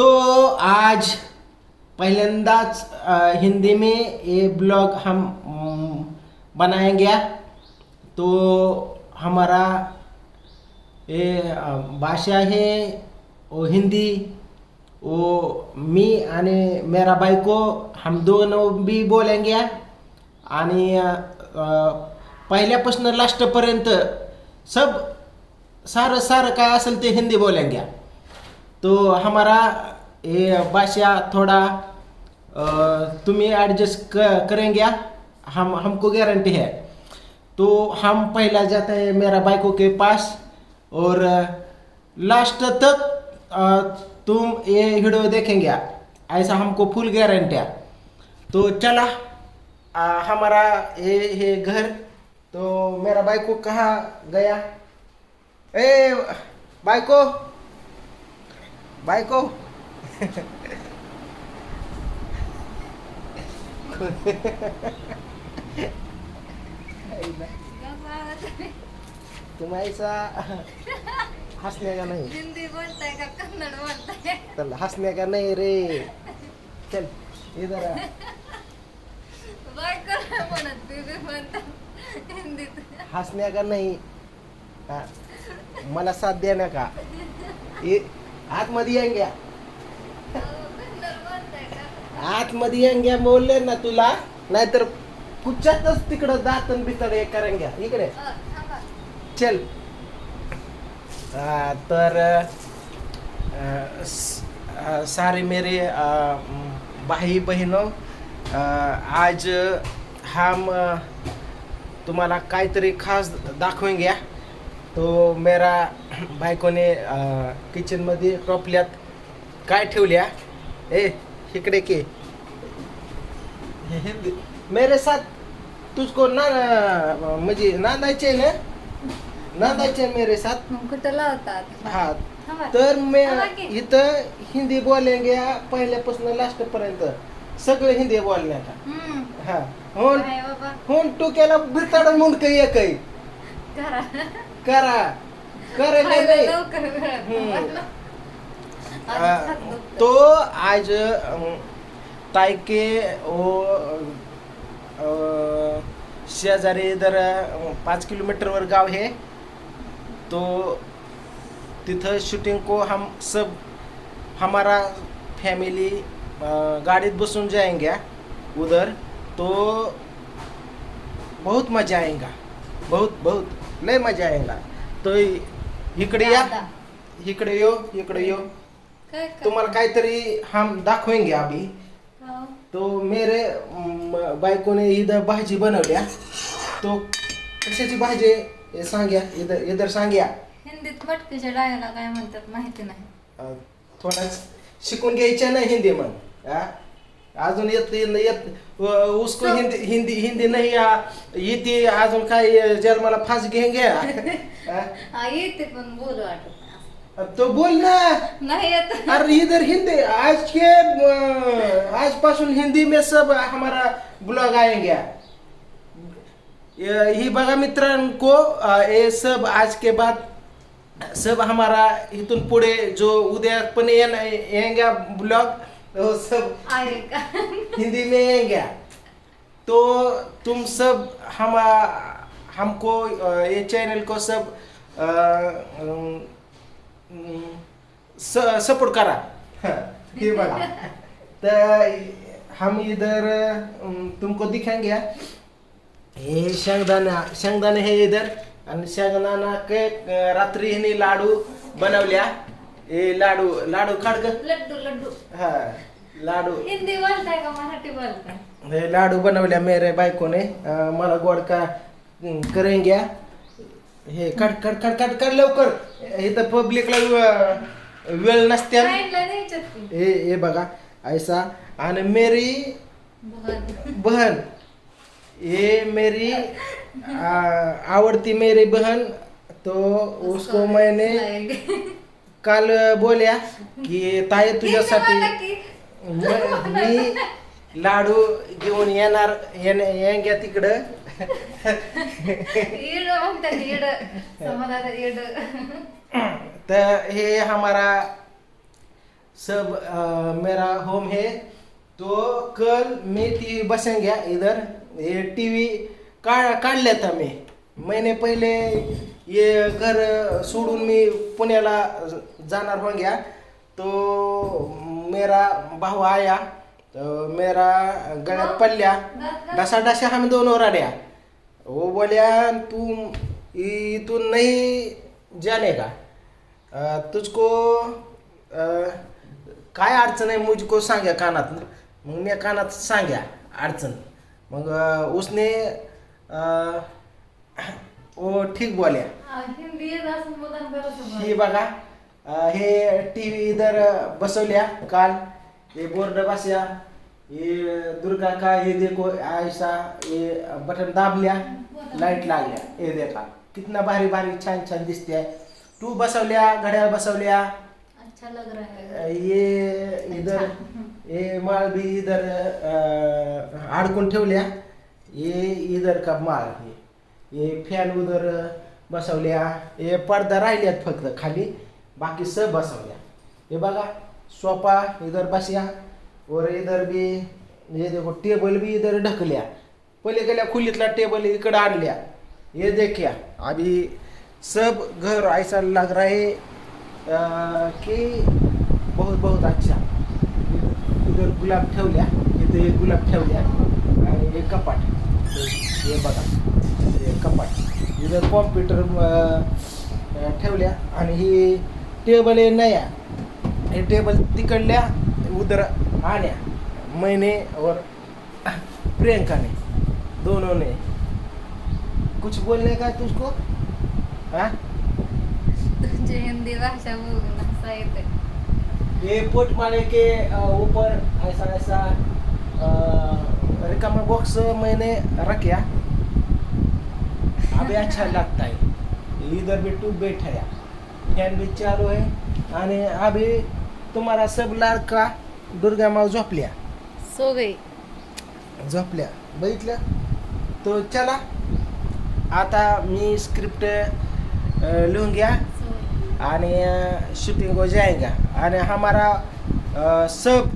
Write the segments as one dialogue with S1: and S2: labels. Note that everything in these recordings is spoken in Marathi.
S1: तो आज पहलेंदाज हिंदी में ये ब्लॉग हम बनाया गया तो हमारा ये भाषा है वो हिंदी वो मी आणि मेरा बायको हम दोनों भी बोलेंगे। आणि पहिल्यापासून लास्टपर्यंत सब सारं सारं काय असेल ते हिंदी बोलेंगे। तो हमारा ये भाषा थोड़ा तुम्ही एडजस्ट करेंगे हम हमको गारंटी है। तो हम पहला जाते हैं मेरा बाइको के पास और लास्ट तक तुम ये वीडियो देखेंगे ऐसा हमको फुल गारंटी है। तो चला अ, हमारा ये है घर तो मेरा बाइको कहाँ गया? ए बाइको बायको. तुम ऐसा हंसने का नहीं.
S2: हिंदी बोलताय का कन्नड बोलताय?
S1: चल हंसने का नहीं रे. चल इधर आ.
S2: बायको नाही म्हणत बेबी म्हणतात हिंदीत.
S1: हंसने का नहीं. हा. मला साथ देण्या का ये आतमध्ये
S2: बोलताय का
S1: आतमध्ये येंग्या बोलले ना तुला. नाहीतर कुच्यातच तिकडं दातन बितड हे करेंग्या इकडे.
S2: अ, थांबा.
S1: चल. आ, तर आ, स- आ, सारे मेरे आ, भाई बहिणों आज हम आ, तुम्हाला काहीतरी खास दाखवेंगे तो मेरा बायकोने किचनमध्ये टोपल्यात. काय ठेवल्या? ए इकडे के. हे हिंदी मेरे साथ तुझको ना म्हणजे नांदायचे ना? नांदायचे मेरे साथ. हा. तर मी. इथं हिंदी बोलेंगे पहिल्यापासून लास्ट पर्यंत. सगळे हिंदी बोलण्याचा
S2: हम्म.
S1: हा. हो हो टोक्याला बिताड मुंडक एक आहे.
S2: करा
S1: करा करे नाही नाही.
S2: लवकर
S1: हम्म. आ. तो आज अं, ताई के वो अं, शेजारी इधर अं, पाच किलोमीटरवर गाव है तो तिथं शूटिंग को हम सब हमारा फैमिली गाड़ीत बसून जाएंगे उधर तो बहुत मजा आएगा बहुत बहुत लय मजा आएगा तो इकडे या. इकडे यो इकडे यो
S2: काय काय?
S1: तुम्हाला काहीतरी हम दाखवेंगे अभी
S2: हो.
S1: तो मेरे बायकोने इथं भाजी बनवल्या तो कशाची भाजी आहे? हे सांग्या इधर इधर सांग्या
S2: हिंदीत मटकीच्या डाळीला काय म्हणतात माहिती नाही
S1: अं, थोडा शिकून घ्यायच्या ना हिंदी मग हा? अजून येत येत उसको हिंदी हिंदी हिंदी नाही आ, येते अजून काय जन्माला फास घेंगे। हा?
S2: हा येते पण बोलू वाटत
S1: तो बोल ना।
S2: नाही येत.
S1: अरे इधर हिंदी आज के आज पासून हिंदी में सब हमारा ब्लॉग आएँगे। ये- ही बघा मित्रांको ये सब आज के बाद सब हमारा इथून पुढे जो उद्या पण येना- येंगे ब्लॉग। वो सब हिंदी में आएँगे तो तुम सब हम हमको ये चैनल को सब सपोर्ट करा। हे बघा तर हम इधर तुमको दिखाएँगे हे। शेंगदाणा शेंगदाणे हे इधर। आणि शेंगदाणा के रात्री हिने लाडू बनवल्या हे लाडू लाडू खाड ग.
S2: लड्डू लड्डू.
S1: हा लाडू.
S2: हिंदी बोलताय का मराठी बोलताय?
S1: हे लाडू बनवल्या मेरे बायकोने. अं, मला गोड का अं, करेंगे हे कट कट कट कट कर लवकर. इथं पब्लिकला वेळ नसत्या
S2: फ्रेंडला द्यायच्यात की?
S1: हे हे बघा ऐसा आणि मेरी
S2: बघ.
S1: बहन. ये मेरी आ, आवडती मेरी बहन. तो उसको मैंने काल बोल्या की ताई तुझ्यासाठी म- मी लाडू घेऊन येणार येण्या- येंग्या तिकडं.
S2: म्हणतात
S1: तर हे हमारा सब अ, मेरा होम है. तो कल मैं टीवी बसेंगे इधर. ये टीवी का काढले था महिने पहिले ये घर सोडून मी पुण्याला जाणार हो गया तो मेरा भाऊ आया तो मेरा गळ्यात पडल्या. डसा डशा आम्ही दोन ओराड्या वो हो बोल्या तू तू नहीं जाने का? तुझको काय अडचण आहे मुझको सांग्या कानात मग मी कानात सांग्या अडचण. मग उसने आ, वो ठीक बोल्या
S2: आ, हिंदी येत असं मुलांना बरं
S1: ही बघा अ, हे टी व्ही इधर बसवल्या काल. ये बोर्ड बसया ये दुर्गा का ये देखो ऐसा ये बटन दाबल्या. लाईट लागल्या. हे देखा कितना भारी भारी छान छान दिसते. तू बसवल्या घड्याळ बसवल्या.
S2: अच्छा लग रहा है.
S1: ये इधर ये माळ भी इधर अ, अडकून ठेवल्या. ये इधर का माल हे हे फॅन उधर बसवल्या. हे पडदा राहिल्यात फक्त खाली. बाकी सब बसवल्या. हे बघा सोफा इधर बसया. और इधर बी हे देखो टेबल बी इधर ढकल्या. पलीकडल्या खुलीतला टेबल इकडे आणल्या. ये देखिया. अभी सब घर ऐसा लग रहा है आ, की बहुत बहुत अच्छा. इधर गुलाब ठेवल्या. इथे एक गुलाब ठेवल्या. आणि हे कपाट. हे बघा. कपाट इधर कॉम्प्युटर ठेवल्या आणि ही टेबल आहे नया. हे टेबल तिकडल्या उधर आण्या मैंने और प्रियंका ने दोनों ने कुछ बोलने का है तुझको? हाँ?
S2: तुझी हिंदी भाषा हसा येते.
S1: ये पोट मारे के ऊपर ऐसा ऐसा रिकामा बॉक्स मैंने रखा अभी अच्छा लगता है इधर भी टू बैठाया फैन भी चालू है आणि अभी तुम्हाला सब लाडका दुर्गा माव झोपल्या?
S2: सो गई
S1: झोपल्या. बघितलं? तो चला. आता मी स्क्रिप्ट लिहून घ्या. आणि शूटिंग हो जाएगा आणि हमारा अ, सब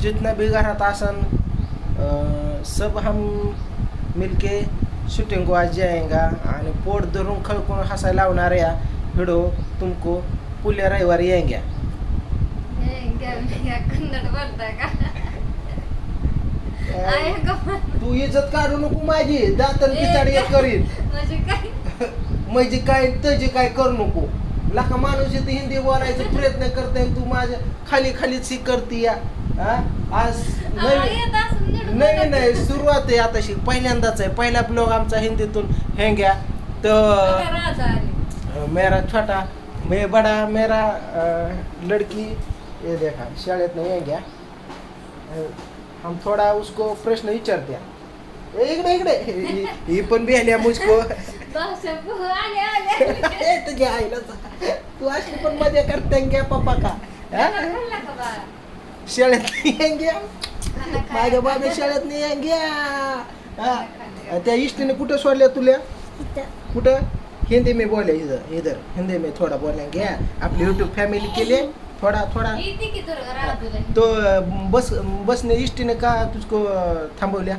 S1: जितना भी घरात आसन अ, सब हम मिलके शूटिंग को आज जाएगा आणि पोट धरून खळकून हसायला लावणाऱ्या व्हिडिओ तुमको पुढल्या रविवारी येंग्या. तू इज्जत काढू नको माझी. दातन पिताडी करीन.
S2: म्हणजे काय?
S1: म्हणजे काय? तजी काय करू नको. लाखा माणूस इथे हिंदी बोलायचा प्रयत्न करते तू माझ्या खाली खालीच ही करते या. हा? आज नवीन नाही नाही सुरुवात आहे आता शिक पहिल्यांदाच आहे. पहिला ब्लॉग आमचा हिंदीतून. हेंग्या तर मेरा छोटा मैं बड़ा मेरा अ, लड़की. ये देखा शाळेत नाही हेंग्या अ, हम थोड़ा उसको प्रश्न विचारते ए, इकडे इकडे. ही- ही पण बिहल्या मुझको. ए, तुझ्या आईला जा. तू अशी पण मजा करते घ्या पप्पा का? हा? शाळेत नाही? माझ्या बाबा शाळेत नाही घ्या. हा. त्या इष्टीने कुठं सोडल्या तुला? कुठं? हिंदी में बोले इधर इधर हिंदी में थोड़ा बोले घ्या. आपली युट्यूब फॅमिली केली. थोडा थोडा. तो बस बसने इष्टीने का तुझको थांबवल्या?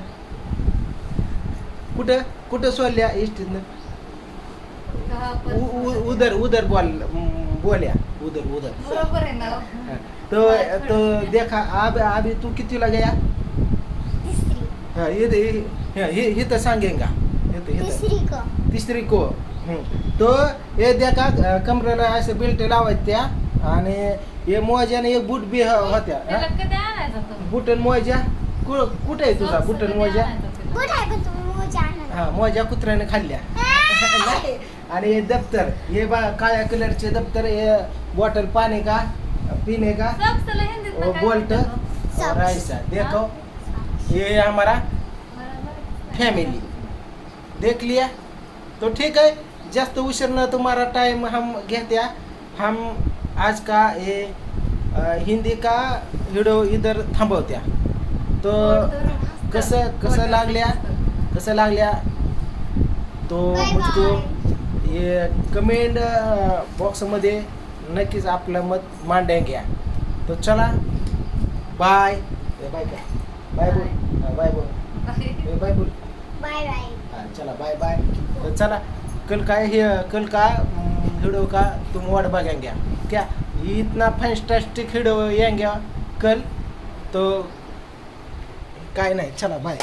S1: कुठं? कुठं सोडल्या इष्टीनं? बोल बोल्या. उधर उधर तो तो देखा अब अभी तू कितीला गया? हाँ ये ये ये ये ये तो सांगेगा ये तो ये तो तिसरी को. हम्म. तो हे देखा कमरेला असे बेल्ट लावायच्या आणि हे मोज्याने एक बूट बी ह- होत्या हा? बुटन मोजा कु- कुठे आहे तुझा बुटन मोजा? हा मोजा कुत्र्याने खाल्ल्या. आणि हे दप्तर हे बा काळ्या कलरचे दप्तर हे बॉटल पाणी का? पिणे का?
S2: काय
S1: बोल्ट? और ऐसा देखो.
S2: हा?
S1: ये हमारा. फैमिली देख लिया. तो ठीक है जास्त उशीर न तुम्हारा टाइम हम घेत्या. हम आज का ये हिंदी का व्हिडिओ इधर थांबवत्या. तो कसं कसं लागल्या? कसं लागल्या? तो मुझको ये कमेंट बॉक्समध्ये नक्कीच आपलं मत मांडेंग्या तो चला बाय बाय बाय बोल. हाँ, बाय बोल. बाय बोल.
S3: बाय बाय
S1: हाँ चला बाय बाय तो चला कल का ये कल का वीडियो का तुम वर्ड बघेंगे क्या? इतना फैंटास्टिक वीडियो येंगे कल. तो काय नाही. चला बाय